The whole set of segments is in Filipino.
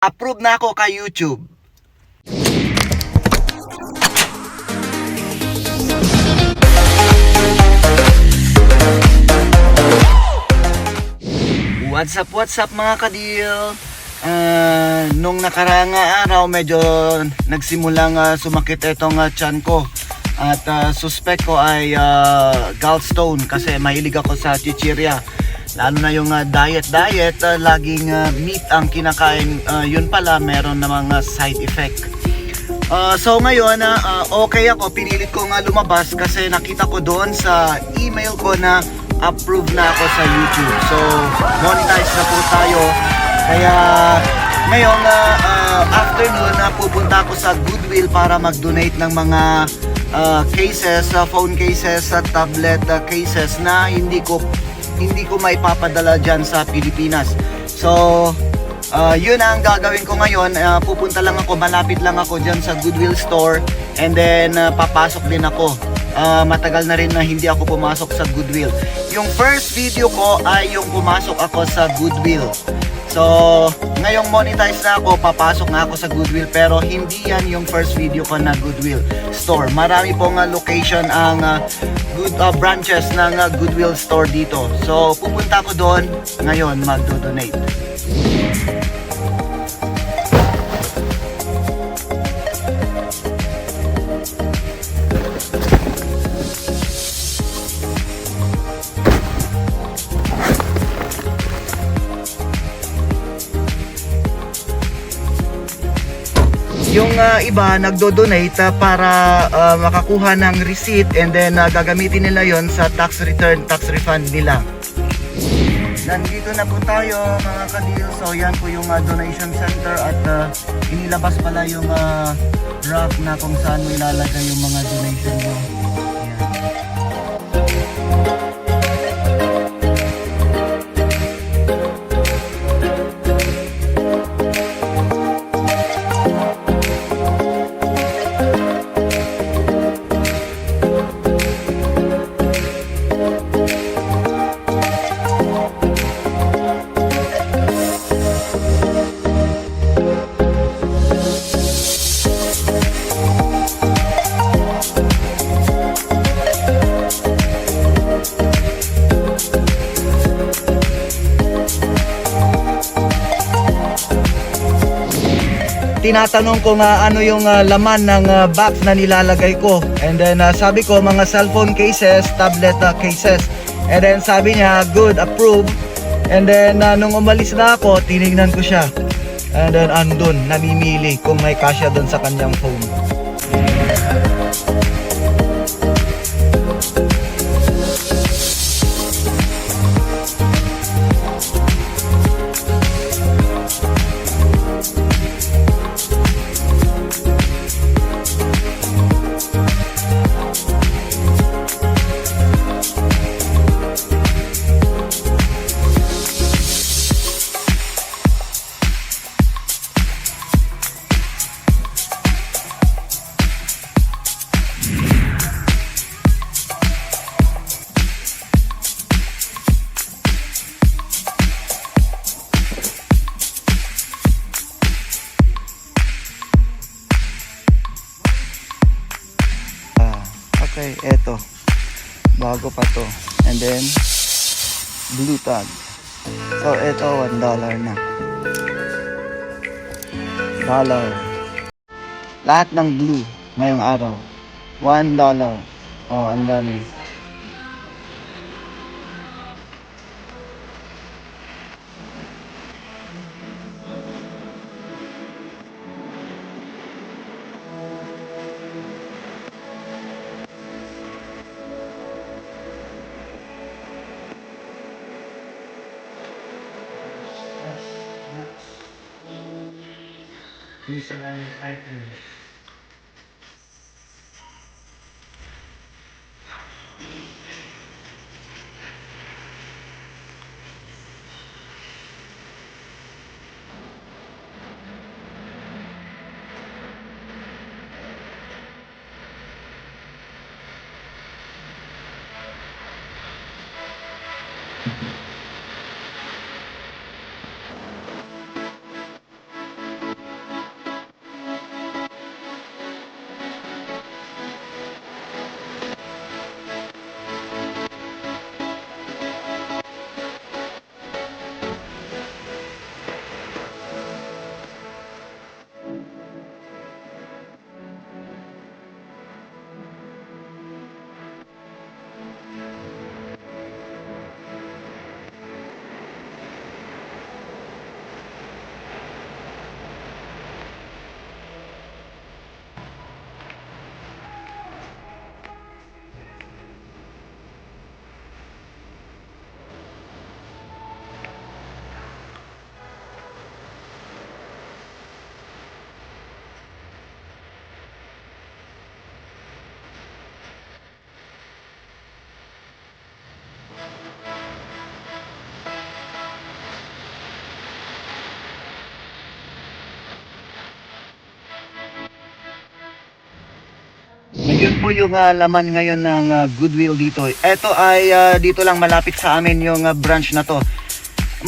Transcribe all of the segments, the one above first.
Approve na ako kay YouTube. What's up, what's up mga kadil? Ah, nung nakaraang araw medyo nagsimulang ah, sumakit itong ah, tiyan ko at ah, suspect ko ay ah, gallstone kasi mahilig ako sa chichirya lalo na yung ah, diet diet ah, laging ah, meat ang kinakain Ah, yun pala meron namang ah, side effect Ah, so ngayon, ah, okay ako. Pinilit ko nga lumabas kasi nakita ko doon sa email ko na approve na ako sa YouTube. So, monetize na po tayo. Kaya ngayon, ah, ah, afternoon, na pupunta ako sa Goodwill para mag-donate ng mga ah, cases, ah, phone cases at tablet ah, cases na hindi ko hindi ko maipapadala dyan sa Pilipinas. So, Ah, yun ang gagawin ko ngayon. Ah, pupunta lang ako, malapit lang ako dyan sa Goodwill store. And then, ah, papasok din ako. Ah, matagal na rin na hindi ako pumasok sa Goodwill. Yung first video ko ay yung pumasok ako sa Goodwill. So, ngayong monetize na ako, papasok na ako sa Goodwill. Pero hindi yan yung first video ko na Goodwill store. Marami pong ah, location ang ah, good ah, branches ng ah, Goodwill store dito. So, pupunta ako doon ngayon magdo-donate. Yung ah, iba nagdo-donate ah, para ah, makakuha ng receipt and then ah, gagamitin nila yon sa tax return, tax refund nila. Nandito na po tayo mga kadil. So yan po yung ah, donation center at ah, inilabas pala yung uh, rack na kung saan mo ilalagay yung mga donation mo. Tinatanong ko nga ano yung ah, laman ng ah, box na nilalagay ko. And then ah, sabi ko mga cellphone cases, tablet ah, cases. And then sabi niya, good, approve. And then ah, nung umalis na ako, tinignan ko siya. And then andun, namimili kung may kasya doon sa kanyang phone. Okay, eto. Bago pa to. And then, blue tag. So, eto, one dollar na. Dollar. Lahat ng blue ngayong araw. One dollar. Oh, ang dami. Grüße an einen yun po yung ah, laman ngayon ng ah, Goodwill dito. Ito ay ah, dito lang malapit sa amin yung ah, branch na to.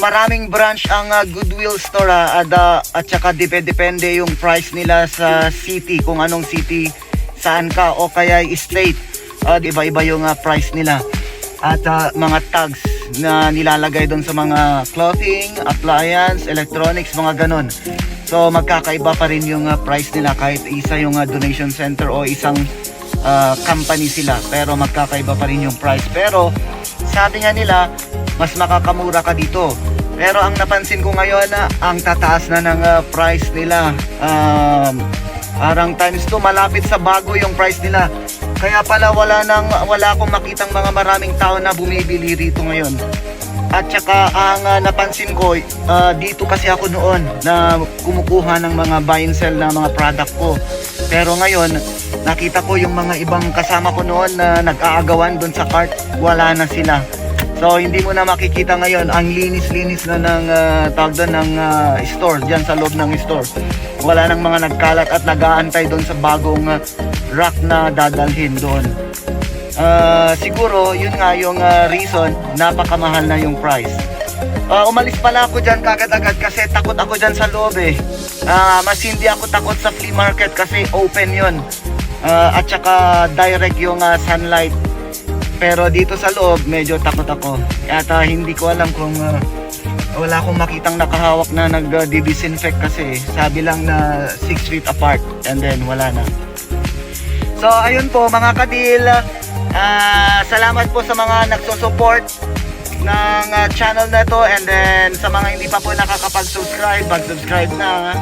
Maraming branch ang ah, Goodwill store ah, at, ah, at saka depende yung price nila sa city, kung anong city, saan ka o kaya state. Ah, iba-iba yung ah, price nila. At ah, mga tags na nilalagay doon sa mga clothing, appliance, electronics, mga ganon. So magkakaiba pa rin yung ah, price nila kahit isa yung ah, donation center o isang ah, company sila pero magkakaiba pa rin yung price. Pero sabi nga nila mas makakamura ka dito. Pero ang napansin ko ngayon na ang tataas na ng ah, price nila. Um, parang times 2 malapit sa bago yung price nila. Kaya pala wala nang wala akong makitang mga maraming tao na bumibili rito ngayon. At saka ang ah, napansin ko, ah, dito kasi ako noon na kumukuha ng mga buy and sell na mga product ko. Pero ngayon, nakita ko yung mga ibang kasama ko noon na nag-aagawan doon sa cart, wala na sila. So hindi mo na makikita ngayon ang linis-linis na ng ah, tawag doon ng ah, store diyan sa loob ng store. Wala nang mga nagkalat at nag-aantay doon sa bagong ah, rack na dadalhin doon. Ah, siguro yun nga yung ah, reason napakamahal na yung price. Ah, umalis pala ako dyan kagad-agad kasi takot ako dyan sa loob eh. Ah, mas hindi ako takot sa flea market kasi open yun. Ah, at saka direct yung ah, sunlight. Pero dito sa loob, medyo takot ako. At ah, hindi ko alam kung ah, wala akong makitang nakahawak na nag-disinfect kasi sabi lang na 6 feet apart and then wala na. So ayun po mga kadil, ah, salamat po sa mga nagsusupport ng ah, channel na to and then sa mga hindi pa po nakakapag-subscribe, mag-subscribe na.